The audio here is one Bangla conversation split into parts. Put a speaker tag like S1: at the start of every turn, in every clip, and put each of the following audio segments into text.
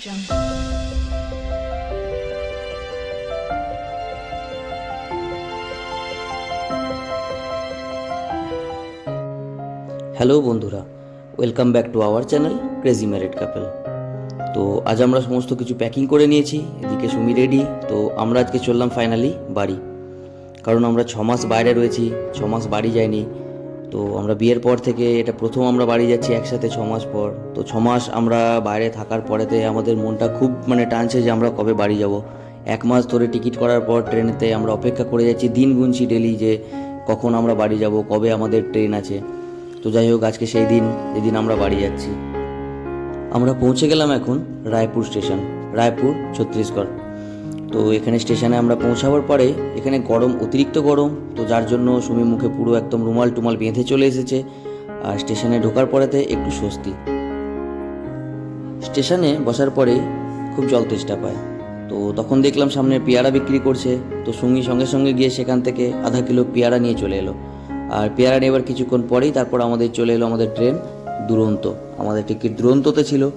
S1: হ্যালো বন্ধুরা। Welcome back to our channel crazy married couple তো আজ আমরা সমস্ত কিছু প্যাকিং করে নিয়েছি, এদিকে সুমি রেডি তো আমরা আজকে চললাম ফাইনালি বাড়ি। কারণ আমরা ছ মাস বাইরে রয়েছি, ছ মাস বাড়ি যাইনি। তো আমরা বিয়ের পর থেকে এটা প্রথম আমরা বাড়ি যাচ্ছি একসাথে ছ মাস পর। তো ছ মাস আমরা বাইরে থাকার পরেতে আমাদের মনটা খুব মানে টানছে যে আমরা কবে বাড়ি যাব। এক মাস ধরে টিকিট করার পর ট্রেনেতে আমরা অপেক্ষা করে যাচ্ছি, দিন গুনছি ডেলি যে কখন আমরা বাড়ি যাব, কবে আমাদের ট্রেন আছে। তো যাই হোক, আজকে সেই দিন, যেদিন আমরা বাড়ি যাচ্ছি। আমরা পৌঁছে গেলাম এখন রায়পুর স্টেশন, রায়পুর ছত্তিশগড়। তো এখানে স্টেশনে আমরা পৌঁছাবার পরে এখানে গরম, অতিরিক্ত গরম, তো যার জন্য সুমি মুখে পুরো একদম রুমাল টুমাল বেঁধে চলে এসেছে। আর স্টেশনে ঢোকার পরেতে একটু স্বস্তি। স্টেশনে বসার পরে খুব জল তেষ্টা পায়। তো তখন দেখলাম সামনে পেয়ারা বিক্রি করছে। তো সঙ্গী সঙ্গে সঙ্গে গিয়ে সেখান থেকে আধা কিলো পেয়ারা নিয়ে চলে এলো। আর পেয়ারা নেবার কিছুক্ষণ পরেই তারপর আমাদের চলে এলো আমাদের ট্রেন দুরন্ত। আমাদের টিকিট দুরন্ততে ছিল।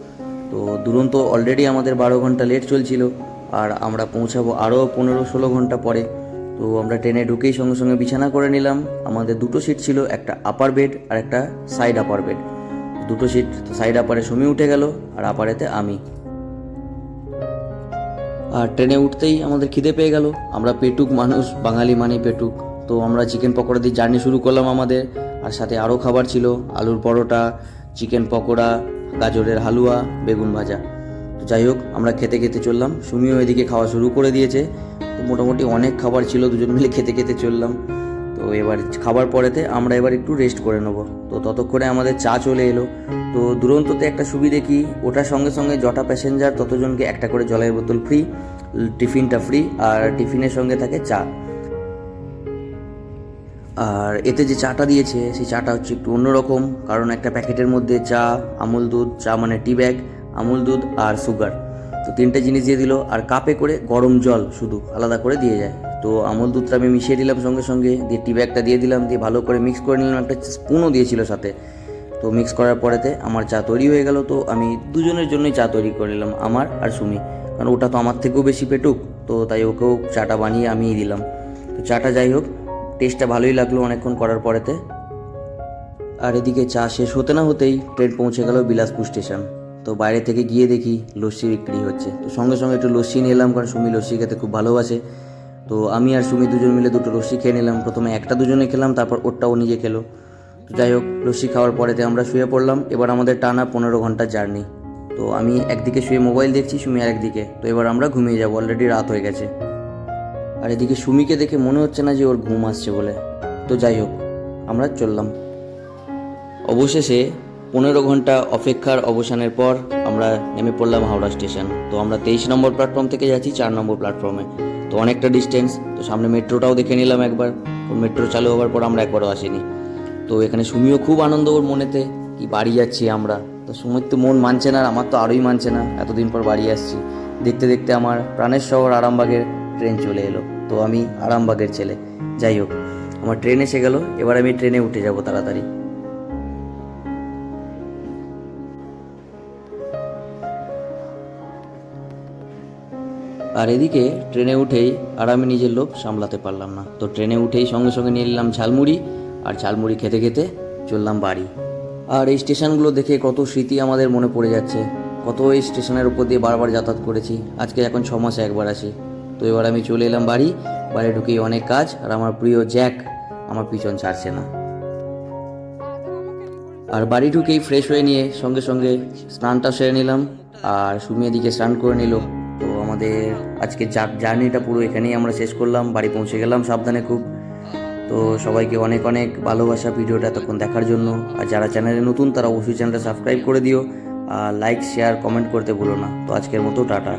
S1: তো দুরন্ত অলরেডি আমাদের বারো ঘণ্টা লেট চলছিল। আর আমরা পৌঁছাবো আরও পনেরো ষোলো ঘণ্টা পরে। তো আমরা ট্রেনে ঢুকেই সঙ্গে সঙ্গে বিছানা করে নিলাম। আমাদের দুটো সিট ছিল, একটা আপার বেড আর একটা সাইড আপার বেড দুটো সিট তো সাইড আপারে সুমি উঠে গেল আর আপারেতে আমি। আর ট্রেনে উঠতেই আমাদের খিদে পেয়ে গেল। আমরা পেটুক মানুষ, বাঙালি মানে পেটুক। তো আমরা চিকেন পকোড়া দিয়ে জার্নি শুরু করলাম আমাদের। আর সাথে আরও খাবার ছিল, আলুর পরোটা চিকেন পকোড়া, গাজরের হালুয়া, বেগুন ভাজা। তো যাই হোক, আমরা খেতে খেতে চললাম। সুমিও এদিকে খাওয়া শুরু করে দিয়েছে। তো মোটামুটি অনেক খাবার ছিল, দুজন মিলে খেতে খেতে চললাম। তো এবার খাবার পরেতে আমরা এবার একটু রেস্ট করে নেব। তো ততক্ষণে আমাদের চা চলে এলো। তো দুরন্ততে একটা সুবিধে কি? ওটার সঙ্গে সঙ্গে যটা প্যাসেঞ্জার ততজনকে একটা করে জলের বোতল ফ্রি টিফিনটা ফ্রি আর টিফিনের সঙ্গে থাকে চা। আর এতে যে চাটা দিয়েছে, সেই চাটা হচ্ছে একটু অন্যরকম। কারণ একটা প্যাকেটের মধ্যে চা, আমুল দুধ, চা মানে টি ব্যাগ আমুল দুধ আর সুগার। তো তিনটে জিনিস দিয়ে দিল, আর কাপে করে গরম জল শুধু আলাদা করে দিয়ে যায়। তো আমুল দুধটা আমি মিশিয়ে দিলাম সঙ্গে সঙ্গে, দিয়ে টি ব্যাগটা দিয়ে দিলাম, দিয়ে ভালো করে মিক্স করে নিলাম, একটা স্পুনও দিয়েছিল সাথে। তো মিক্স করার পরেতে আমার চা তৈরি হয়ে গেল, তো আমি দুজনের জন্যই চা তৈরি করে নিলাম, আমার আর সুমি। কারণ ওটা তো আমার থেকেও বেশি পেটুক, তো তাই ওকেও চাটা বানিয়ে আমিই দিলাম। তো চাটা যাই হোক টেস্টটা ভালোই লাগল অনেকক্ষণ করার পরেতে। আর এদিকে চা শেষ হতে না হতেই ট্রেন পৌঁছে গেল বিলাসপুর স্টেশন তো বাইরে থেকে গিয়ে দেখি লস্যি বিক্রি হচ্ছে। তো সঙ্গে সঙ্গে একটু লস্যি নিয়ে এলাম, কারণ সুমি লস্যি খেতে খুব ভালোবাসে। তো আমি আর সুমি দুজন মিলে দুটো লস্যি খেয়ে নিলাম। প্রথমে একটা দুজনে খেলাম, তারপর ওরটাও নিজে খেলো। তো যাই হোক, লস্যি খাওয়ার পরেতে আমরা শুয়ে পড়লাম। এবার আমাদের টানা পনেরো ঘণ্টার জার্নি। তো আমি একদিকে শুয়ে মোবাইল দেখছি, সুমি আর একদিকে। তো এবার আমরা ঘুমিয়ে যাব অলরেডি রাত হয়ে গেছে। আর এদিকে সুমিকে দেখে মনে হচ্ছে না যে ওর ঘুম আসছে বলে। তো যাই হোক, আমরা চললাম। অবশেষে পনেরো ঘণ্টা অপেক্ষার অবসানের পর আমরা নেমে পড়লাম হাওড়া স্টেশন। তো আমরা তেইশ নম্বর প্ল্যাটফর্ম থেকে যাচ্ছি, চার নম্বর প্ল্যাটফর্মে তো অনেকটা ডিস্টেন্স তো সামনে মেট্রোটাও দেখে নিলাম একবার। মেট্রো চালু হওয়ার পর আমরা একবারও আসিনি। তো এখানে সুমিও খুব আনন্দ ওর মনেতে, কি বাড়ি যাচ্ছি আমরা। তো সুমির তো মন মানছে না আর আমার তো আরোই মানছে না, এতদিন পর বাড়ি আসছি। দেখতে দেখতে আমার প্রাণের শহর আরামবাগের ট্রেন চলে এলো। তো আমি আরামবাগের ছেলে। যাই হোক, আমার ট্রেন এসে গেল, এবার আমি ট্রেনে উঠে যাব তাড়াতাড়ি। আর এদিকে ট্রেনে উঠেই আর আমি নিজের লোভ সামলাতে পারলাম না। তো ট্রেনে উঠেই সঙ্গে সঙ্গে নিয়ে নিলাম ঝালমুড়ি আর ঝালমুড়ি খেতে খেতে চললাম বাড়ি। আর এই স্টেশনগুলো দেখে কত স্মৃতি আমাদের মনে পড়ে যাচ্ছে। কত এই স্টেশনের উপর দিয়ে বারবার যাতায়াত করেছি। আজকে এখন ছ মাসে একবার আসি তো এবার আমি চলে এলাম বাড়ি। বাড়ি ঢুকেই অনেক কাজ আর আমার প্রিয় জ্যাক আমার পিছন ছাড়ছে না। আর বাড়ি ঢুকেই ফ্রেশ হয়ে নিয়ে সঙ্গে সঙ্গে স্নানটা সেরে নিলাম। আর সুমি এদিকে স্নান করে নিল। আমাদের আজকে যা জার্নিটা পুরো এখানেই আমরা শেষ করলাম, বাড়ি পৌঁছে গেলাম সাবধানে খুব। তো সবাইকে অনেক অনেক ভালোবাসা ভিডিওটা এতক্ষণ দেখার জন্য। আর যারা চ্যানেলে নতুন তারা অবশ্যই চ্যানেলটা সাবস্ক্রাইব করে দিও। আর লাইক শেয়ার কমেন্ট করতে ভুলো না। তো আজকের মতো টাটা।